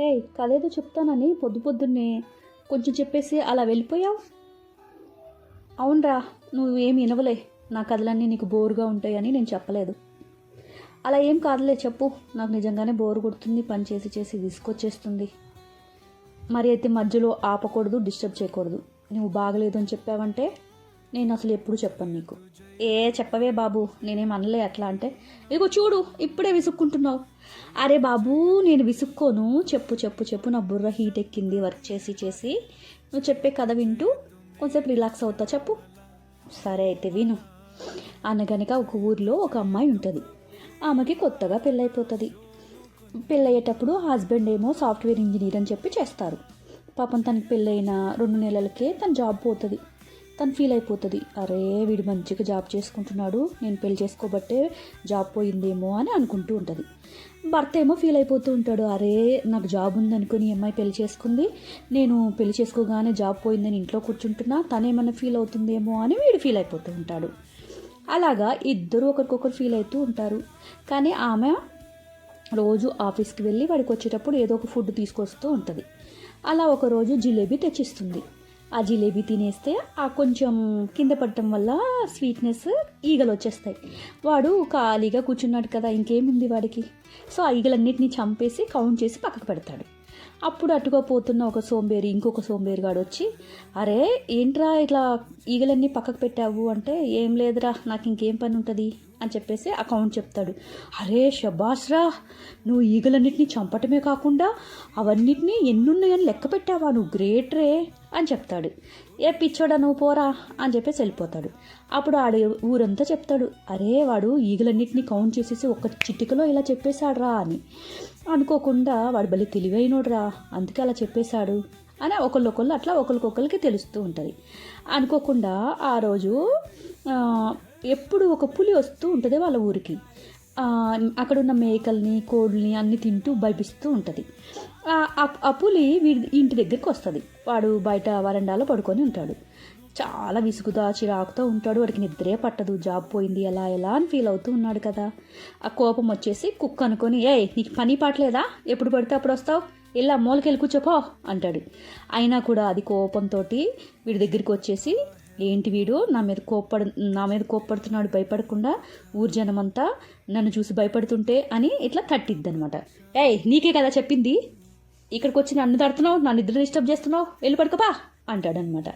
హే కదేదో చెప్తానని పొద్దు పొద్దున్నే కొంచెం చెప్పేసి అలా వెళ్ళిపోయావు? అవునరా నువ్వు వినవలే. నా కథలన్నీ నీకు బోరుగా ఉంటాయని నేను చెప్పలేదు. అలా ఏం కాదులే చెప్పు. నాకు నిజంగానే బోరు కొడుతుంది పని చేసి చేసి విసుకొచ్చేస్తుంది మరి అయితే మధ్యలో ఆపకూడదు డిస్టర్బ్ చేయకూడదు. నువ్వు బాగలేదు అని చెప్పావంటే నేను అసలు ఎప్పుడు చెప్పను నీకు. ఏ చెప్పవే బాబు నేనేం అనలే అట్లా అంటే ఇగో చూడు ఇప్పుడే విసుక్కుంటున్నావు. అరే బాబు నేను విసుక్కోను. చెప్పు చెప్పు చెప్పు నా బుర్ర హీట్ ఎక్కింది వర్క్ చేసి చేసి. నువ్వు చెప్పే కథ వింటూ కొంచెంసేపు రిలాక్స్ అవుతా చెప్పు. సరే అయితే విను. అనగనక ఒక ఊర్లో ఒక అమ్మాయి ఉంటుంది. ఆమెకి కొత్తగా పెళ్ళైపోతుంది. పెళ్ళయ్యేటప్పుడు హస్బెండ్ ఏమో సాఫ్ట్వేర్ ఇంజనీర్ అని చెప్పి చేస్తారు. పాపం తనకి పెళ్ళైన రెండు నెలలకే తన జాబ్ పోతుంది. తను ఫీల్ అయిపోతుంది. అరే వీడు మంచిగా జాబ్ చేసుకుంటున్నాడు నేను పెళ్ళి చేసుకోబట్టే జాబ్ పోయిందేమో అని అనుకుంటూ ఉంటుంది. భర్త ఏమో ఫీల్ అయిపోతూ ఉంటాడు. అరే నాకు జాబ్ ఉందనుకుని ఈ అమ్మాయి పెళ్ళి చేసుకుంది నేను పెళ్ళి చేసుకోగానే జాబ్ పోయిందని ఇంట్లో కూర్చుంటున్నా తనేమన్నా ఫీల్ అవుతుందేమో అని వీడు ఫీల్ అయిపోతూ ఉంటాడు. అలాగా ఇద్దరు ఒకరికొకరు ఫీల్ అవుతూ ఉంటారు. కానీ ఆమె రోజు ఆఫీస్కి వెళ్ళి వాడికి వచ్చేటప్పుడు ఏదో ఒక ఫుడ్ తీసుకొస్తూ ఉంటుంది. అలా ఒకరోజు జిలేబీ తెచ్చిస్తుంది. ఆ జిలేబీ తినేస్తే ఆ కొంచెం కింద పడటం వల్ల స్వీట్నెస్ ఈగలు వచ్చేస్తాయి. వాడు ఖాళీగా కూర్చున్నాడు కదా ఇంకేముంది వాడికి? సో ఆ ఈగలన్నిటిని చంపేసి కౌంట్ చేసి పక్కకు పెడతాడు. అప్పుడు అటుగా పోతున్న ఒక సోంబేరి ఇంకొక సోంబేరిగాడు వచ్చి అరే ఏంట్రా ఇట్లా ఈగలన్నీ పక్కకు పెట్టావు అంటే ఏం లేదురా నాకు ఇంకేం పని ఉంటుంది? అని చెప్పేసి అకౌంట్ చెప్తాడు. అరే షబాష్ రా నువ్వు ఈగలన్నిటిని చంపటమే కాకుండా అవన్నిటినీ ఎన్నున్నాయని లెక్క పెట్టావా నువ్వు? గ్రేట్ రే. అని చెప్తాడు. ఏ పిచ్చోడా నువ్వు పోరా అని చెప్పేసి వెళ్ళిపోతాడు. అప్పుడు ఆడు ఊరంతా చెప్తాడు అరే వాడు ఈగలన్నిటిని కౌంట్ చేసేసి ఒక చిటికలో ఇలా చెప్పేశాడురా అని. అనుకోకుండా వాడు భలే తెలివైనోడురా అందుకే అలా చెప్పేశాడు అని ఒకళ్ళొకళ్ళు అట్లా ఒకరికొకరికి తెలుస్తూ ఉంటుంది. అనుకోకుండా ఆ రోజు ఎప్పుడు ఒక పులి వస్తూ ఉంటుంది వాళ్ళ ఊరికి. అక్కడున్న మేకల్ని కోళ్ళని అన్ని తింటూ భయపిస్తూ ఉంటుంది. ఆ- ఆ పులి వీడి ఇంటి దగ్గరికి వస్తుంది. వాడు బయట వరండాలో పడుకొని ఉంటాడు. చాలా విసుగుదా చిరాకుతో ఉంటాడు. వాడికి నిద్రే పట్టదు. జాబ్ పోయింది ఎలా ఎలా అని ఫీల్ అవుతూ ఉన్నాడు కదా. ఆ కోపం వచ్చేసి కుక్క అనుకొని ఏ నీకు పని పాటలేదా ఎప్పుడు పడితే అప్పుడు వస్తావు? ఇలా మూలకెళ్ళి కూర్చోపో అంటాడు. అయినా కూడా అది కోపంతో వీడి దగ్గరికి వచ్చేసి ఏంటి వీడు? నా మీద కోప్పడు నా మీద కోప్పడుతున్నాడు భయపడకుండా ఊరు జనమంతా నన్ను చూసి భయపడుతుంటే అని ఇట్లా తట్టిద్ది అనమాట ఏయ్ నీకే కదా చెప్పింది? ఇక్కడికి వచ్చి నన్ను తడుతున్నావు నా నిద్ర డిస్టర్బ్ చేస్తున్నావు? వెళ్ళి పడుకోపా. అంటాడనమాట.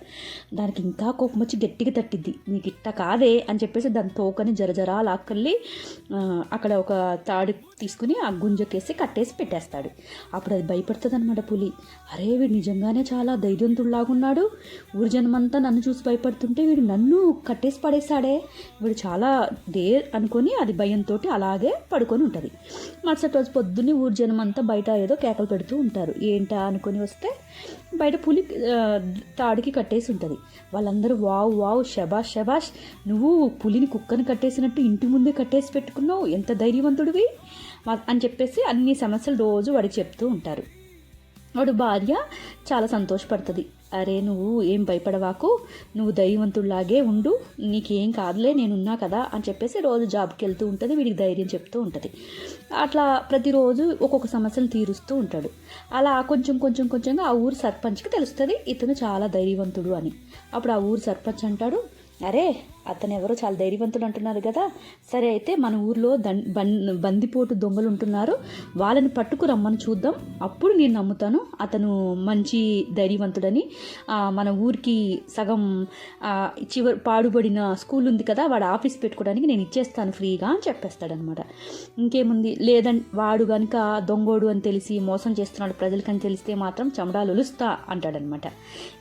దానికి ఇంకా కోపం వచ్చి గట్టిగా తట్టిద్ది. నీకు ఇట్ట కాదే అని చెప్పేసి దాని తోకని జరజరా లాక్కల్లి అక్కడ ఒక తాడు తీసుకుని ఆ గుంజకేసి కట్టేసి పెట్టేస్తాడు. అప్పుడు అది భయపడుతుంది అనమాట పులి. అరే వీడు నిజంగానే చాలా ధైర్యంతుడులాగున్నాడు ఊరి జనమంతా నన్ను చూసి భయపడుతుంటే వీడు నన్ను కట్టేసి పడేశాడే. వీడు చాలా డేర్ అనుకొని అది భయంతో అలాగే పడుకొని ఉంటుంది. మరుసటి రోజు పొద్దున్నే ఊరి జనమంతా బయట ఏదో కేకలు పెడుతూ ఉంటారు. ఏంటా? అనుకొని వస్తే బయట పులి తాడుకి కట్టేసి ఉంటుంది. వాళ్ళందరూ వావ్ వావ్ శబాష్ శబాష్ నువ్వు పులిని కుక్కని కట్టేసినట్టు ఇంటి ముందే కట్టేసి పెట్టుకున్నావు ఎంత ధైర్యవంతుడివి? అని చెప్పేసి అన్ని సమస్యలు రోజు వాడికి చెప్తూ ఉంటారు. వాడు భార్య చాలా సంతోషపడుతుంది. అరే నువ్వు ఏం భయపడవాకు. నువ్వు దైవంతుడిలాగే ఉండు. నీకేం కాదులే నేనున్నా కదా అని చెప్పేసి రోజు జాబ్కి వెళ్తూ ఉంటుంది. వీడికి ధైర్యం చెప్తూ ఉంటుంది. అట్లా ప్రతిరోజు ఒక్కొక్క సమస్యను తీరుస్తూ ఉంటాడు. అలా కొంచెం కొంచెం కొంచెంగా ఆ ఊరు సర్పంచ్కి తెలుస్తుంది. ఇతను చాలా ధైర్యవంతుడు అని. అప్పుడు ఆ ఊరు సర్పంచ్ అంటాడు అరే అతను ఎవరో చాలా ధైర్యవంతుడు అంటున్నారు కదా. సరే అయితే మన ఊర్లో దం బన్ బందిపోటు దొంగలు ఉంటున్నారు. వాళ్ళని పట్టుకు రమ్మని చూద్దాం. అప్పుడు నేను నమ్ముతాను అతను మంచి ధైర్యవంతుడని. మన ఊరికి సగం చివరి పాడుబడిన స్కూల్ ఉంది కదా వాడు ఆఫీస్ పెట్టుకోవడానికి నేను ఇచ్చేస్తాను ఫ్రీగా అని చెప్పేస్తాడనమాట. ఇంకేముంది? లేదంటే వాడు కనుక దొంగోడు అని తెలిసి మోసం చేస్తున్నాడు ప్రజలకని తెలిస్తే మాత్రం చమడాలు ఒలుస్తా అంటాడనమాట.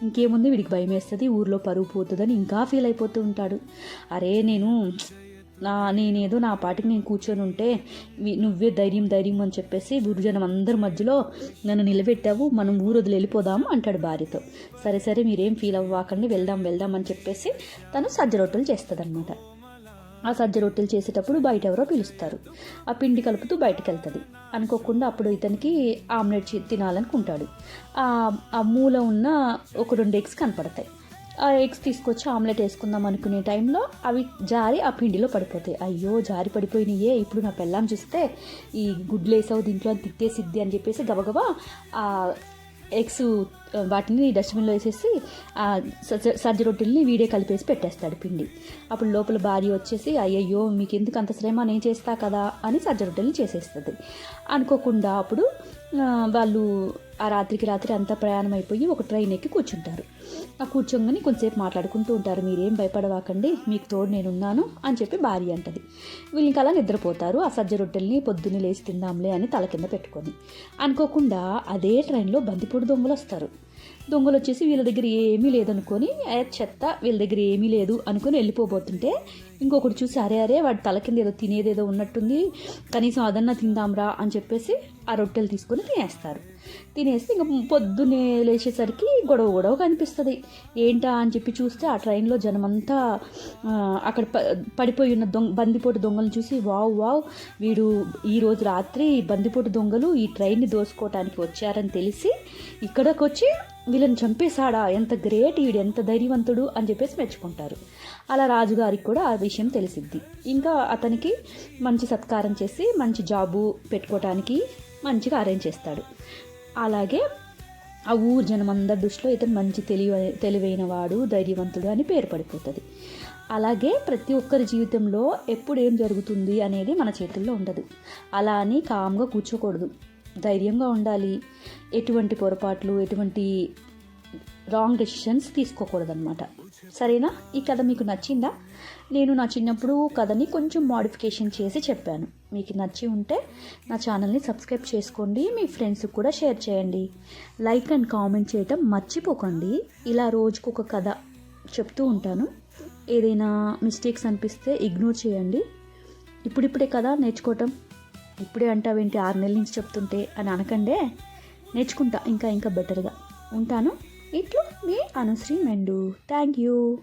ఇంకేముంది? వీడికి భయం వేస్తుంది ఊర్లో పరువు పోతుందని ఇంకా ఫీల్ అయిపోతూ ఉంటాడు. అరే నేను నా నేనేదో నా పాటికి నేను కూర్చొని ఉంటే నువ్వే ధైర్యం ధైర్యం అని చెప్పేసి గురుజనం అందరి మధ్యలో నన్ను నిలబెట్టావు మనం ఊరు వదిలి వెళ్ళిపోదాము అంటాడు భార్యతో. సరే సరే మీరేం ఫీల్ అవ్వకండి వెళ్దాం వెళ్దాం అని చెప్పేసి తను సజ్జ రొట్టెలు చేస్తుంది ఆ సజ్జ రొట్టెలు చేసేటప్పుడు బయట ఎవరో పిలుస్తారు. ఆ పిండి కలుపుతూ బయటకు వెళ్తుంది అనుకోకుండా అప్పుడు ఇతనికి ఆమ్లెట్ తినాలనుకుంటాడు. ఆ మూల ఉన్న ఒక రెండు ఎగ్స్ కనపడతాయి. ఎగ్స్ తీసుకొచ్చి ఆమ్లెట్ వేసుకుందాం అనుకునే టైంలో అవి జారి ఆ పిండిలో పడిపోతాయి. అయ్యో జారి పడిపోయినాయే. ఇప్పుడు నా పెళ్ళాం చూస్తే ఈ గుడ్లు వేసావు దీంట్లో అని తిట్టేసిద్ది అని చెప్పేసి గబగబా ఆ ఎగ్స్ వాటిని డస్ట్బిన్లో వేసేసి ఆ సజ్జ సజ్జ రొట్టెల్ని వీడే కలిపేసి పెట్టేస్తాడు పిండి. అప్పుడు లోపల భార్య వచ్చేసి అయ్యయ్యో మీకు ఎందుకు అంత శ్రమ? నేను చేస్తా కదా అని సజ్జ రొట్టెల్ని చేసేస్తుంది. అనుకోకుండా అప్పుడు వాళ్ళు ఆ రాత్రికి రాత్రి అంతా ప్రయాణం అయిపోయి ఒక ట్రైన్ ఎక్కి కూర్చుంటారు. ఆ కూర్చోగానే కొంతసేపు మాట్లాడుకుంటూ ఉంటారు. మీరేం భయపడవాకండి మీకు తోడు నేనున్నాను అని చెప్పి భార్య అంటది. వీళ్ళు ఇంకా అలా నిద్రపోతారు. ఆ సజ్జ రొట్టెల్ని పొద్దున్నే లేచి తిందాంలే అని తల కింద పెట్టుకొని. అనుకోకుండా అదే ట్రైన్లో బందిపూడి దొంగలు వస్తారు. దొంగలు వచ్చేసి వీళ్ళ దగ్గర ఏమీ లేదనుకొని చెత్త వీళ్ళ దగ్గర ఏమీ లేదు అనుకొని వెళ్ళిపోబోతుంటే ఇంకొకటి చూసి అరే అరే వాడి తల కింద ఏదో తినేదేదో ఉన్నట్టుంది. కనీసం అదన్నా తిందాంరా అని చెప్పేసి ఆ రొట్టెలు తీసుకొని తినేస్తారు. తినేసి ఇంక పొద్దున్నే లేచేసరికి గొడవ గొడవ కనిపిస్తుంది. ఏంటా? అని చెప్పి చూస్తే ఆ ట్రైన్లో జనమంతా అక్కడ ప పడిపోయి ఉన్న దొంగ బందిపోటు దొంగలను చూసి వావ్ వావ్ వీడు ఈరోజు రాత్రి బందిపోటు దొంగలు ఈ ట్రైన్ని దోసుకోవటానికి వచ్చారని తెలిసి ఇక్కడికి వచ్చి వీళ్ళని చంపేశాడా? ఎంత గ్రేట్ వీడు ఎంత ధైర్యవంతుడు అని చెప్పేసి మెచ్చుకుంటారు. అలా రాజుగారికి కూడా ఆ విషయం తెలిసిద్ది. ఇంకా అతనికి మంచి సత్కారం చేసి మంచి జాబు పెట్టుకోవటానికి మంచిగా అరేంజ్ చేస్తాడు. అలాగే ఆ ఊరు జనం దృష్టిలో ఇతను మంచి తెలివ తెలివైన వాడు ధైర్యవంతుడు అని పేరు పడిపోతుంది. అలాగే ప్రతి ఒక్కరి జీవితంలో ఎప్పుడు ఏం జరుగుతుంది అనేది మన చేతుల్లో ఉండదు. అలా అని కామ్గా కూర్చోకూడదు. ధైర్యంగా ఉండాలి. ఎటువంటి పొరపాట్లు ఎటువంటి రాంగ్ డెసిషన్స్ తీసుకోకూడదన్నమాట. సరేనా? ఈ కథ మీకు నచ్చిందా? నేను నా చిన్నప్పుడు కథని కొంచెం మోడిఫికేషన్ చేసి చెప్పాను. మీకు నచ్చి ఉంటే నా ఛానల్ని సబ్స్క్రైబ్ చేసుకోండి. మీ ఫ్రెండ్స్కి కూడా షేర్ చేయండి. లైక్ అండ్ కామెంట్ చేయటం మర్చిపోకండి. ఇలా రోజుకు ఒక కథ చెప్తూ ఉంటాను. ఏదైనా మిస్టేక్స్ అనిపిస్తే ఇగ్నోర్ చేయండి. ఇప్పుడిప్పుడే కదా నేర్చుకోవటం ఇప్పుడే అంటావేంటి ఆరు నెలల నుంచి చెప్తుంటే అని అనకండే నేర్చుకుంటా ఇంకా ఇంకా బెటర్గా. ఉంటాను. ఇట్లు మీ అనుశ్రీ మెండు. Thank you.